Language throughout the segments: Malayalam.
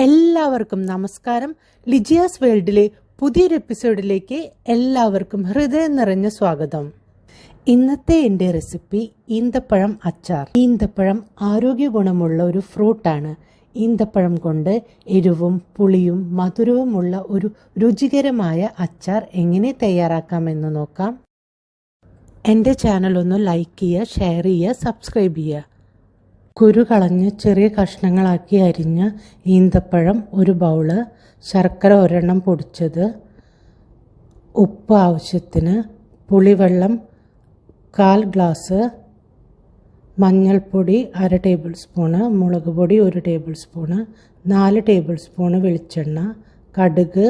എല്ലാവർക്കും നമസ്കാരം. ലിജിയാസ് വേൾഡിലെ പുതിയൊരു എപ്പിസോഡിലേക്ക് എല്ലാവർക്കും ഹൃദയം നിറഞ്ഞ സ്വാഗതം. ഇന്നത്തെ എന്റെ റെസിപ്പി ഈന്തപ്പഴം അച്ചാർ. ഈന്തപ്പഴം ആരോഗ്യ ഗുണമുള്ള ഒരു ഫ്രൂട്ടാണ്. ഈന്തപ്പഴം കൊണ്ട് എരിവും പുളിയും മധുരവുമുള്ള ഒരു രുചികരമായ അച്ചാർ എങ്ങനെ തയ്യാറാക്കാമെന്ന് നോക്കാം. എന്റെ ചാനൽ ഒന്ന് ലൈക്ക് ചെയ്യുക ഷെയർ ചെയ്യുക സബ്സ്ക്രൈബ് ചെയ്യുക. കുരു കളഞ്ഞ് ചെറിയ കഷ്ണങ്ങളാക്കി അരിഞ്ഞ ഈന്തപ്പഴം ഒരു ബൗൾ ശർക്കര ഒരെണ്ണം പൊടിച്ചത് ഉപ്പ് ആവശ്യത്തിന് പുളിവെള്ളം കാൽ ഗ്ലാസ് മഞ്ഞൾപ്പൊടി അര ടേബിൾ സ്പൂണ് മുളക് പൊടി ഒരു ടേബിൾ സ്പൂണ് നാല് ടേബിൾ സ്പൂണ് വെളിച്ചെണ്ണ കടുക്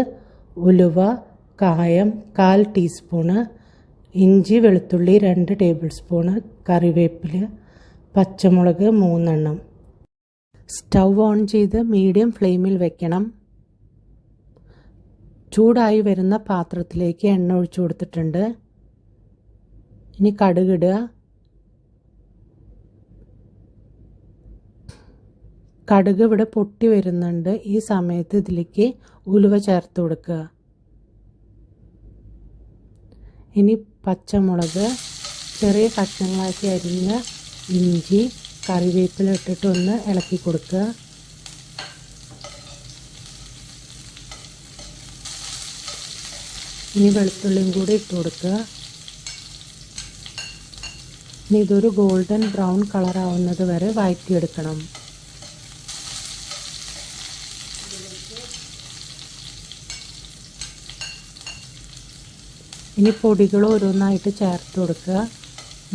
ഉലുവ കായം കാൽ ടീസ്പൂണ് ഇഞ്ചി വെളുത്തുള്ളി രണ്ട് ടേബിൾ സ്പൂണ് കറിവേപ്പില പച്ചമുളക് മൂന്നെണ്ണം. സ്റ്റൗ ഓൺ ചെയ്ത് മീഡിയം ഫ്ലെയിമിൽ വെക്കണം. ചൂടായി വരുന്ന പാത്രത്തിലേക്ക് എണ്ണ ഒഴിച്ചു കൊടുത്തിട്ടുണ്ട്. ഇനി കടുകിടുക കടുക് ഇവിടെ പൊട്ടി വരുന്നുണ്ട്. ഈ സമയത്ത് ഇതിലേക്ക് ഉലുവ ചേർത്ത് കൊടുക്കുക. ഇനി പച്ചമുളക് ചെറിയ കഷ്ണങ്ങളാക്കി അരിഞ്ഞ ഇഞ്ചി കറിവേപ്പില ഇട്ടിട്ട് ഒന്ന് ഇളക്കി കൊടുക്കുക. ഇനി വെളുത്തുള്ളിയും കൂടി ഇട്ട് കൊടുക്കുക. ഇനി ഇതൊരു ഗോൾഡൻ ബ്രൗൺ കളർ ആവുന്നത് വരെ വഴറ്റിയെടുക്കണം ഇനി പൊടികൾ ഓരോന്നായിട്ട് ചേർത്ത് കൊടുക്കുക.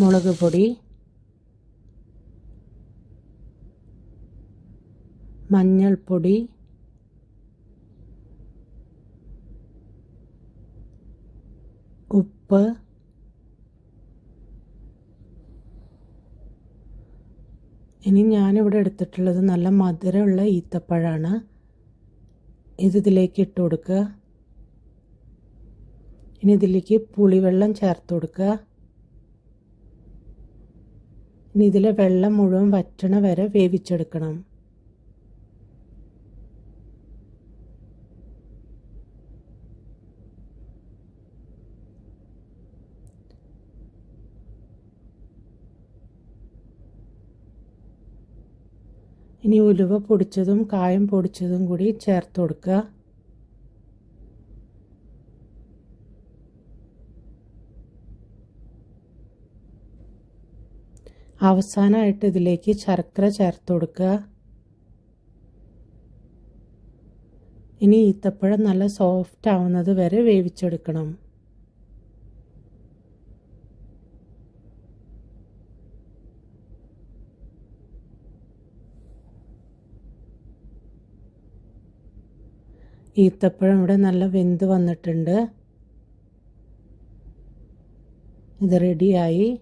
മുളക് പൊടി മഞ്ഞൾപ്പൊടി ഉപ്പ് ഇനി ഞാനിവിടെ എടുത്തിട്ടുള്ളത് നല്ല മധുരമുള്ള ഈത്തപ്പഴമാണ് ഇത് ഇതിലേക്ക് ഇട്ട് കൊടുക്കുക. ഇനി ഇതിലേക്ക് പുളിവെള്ളം ചേർത്ത് കൊടുക്കുക. ഇനി ഇതിലെ വെള്ളം മുഴുവൻ വറ്റണ വരെ വേവിച്ചെടുക്കണം. ഇനി ഉലുവ പൊടിച്ചതും കായം പൊടിച്ചതും കൂടി ചേർത്ത് കൊടുക്കുക. അവസാനമായിട്ട് ഇതിലേക്ക് ശർക്കര ചേർത്ത് കൊടുക്കുക. ഇനി ഈത്തപ്പഴം നല്ല സോഫ്റ്റ് ആവുന്നത് വരെ വേവിച്ചെടുക്കണം. ഈത്തപ്പഴം ഇവിടെ നല്ല വെന്ത് വന്നിട്ടുണ്ട്. ഇത് റെഡിയായി.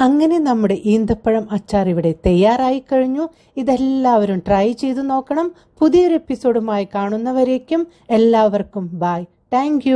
അങ്ങനെ നമ്മുടെ ഈന്തപ്പഴം അച്ചാർ ഇവിടെ തയ്യാറായി കഴിഞ്ഞു. ഇതെല്ലാവരും ട്രൈ ചെയ്ത് നോക്കണം. പുതിയൊരു എപ്പിസോഡുമായി കാണുന്നവരേക്കും എല്ലാവർക്കും ബായ് താങ്ക്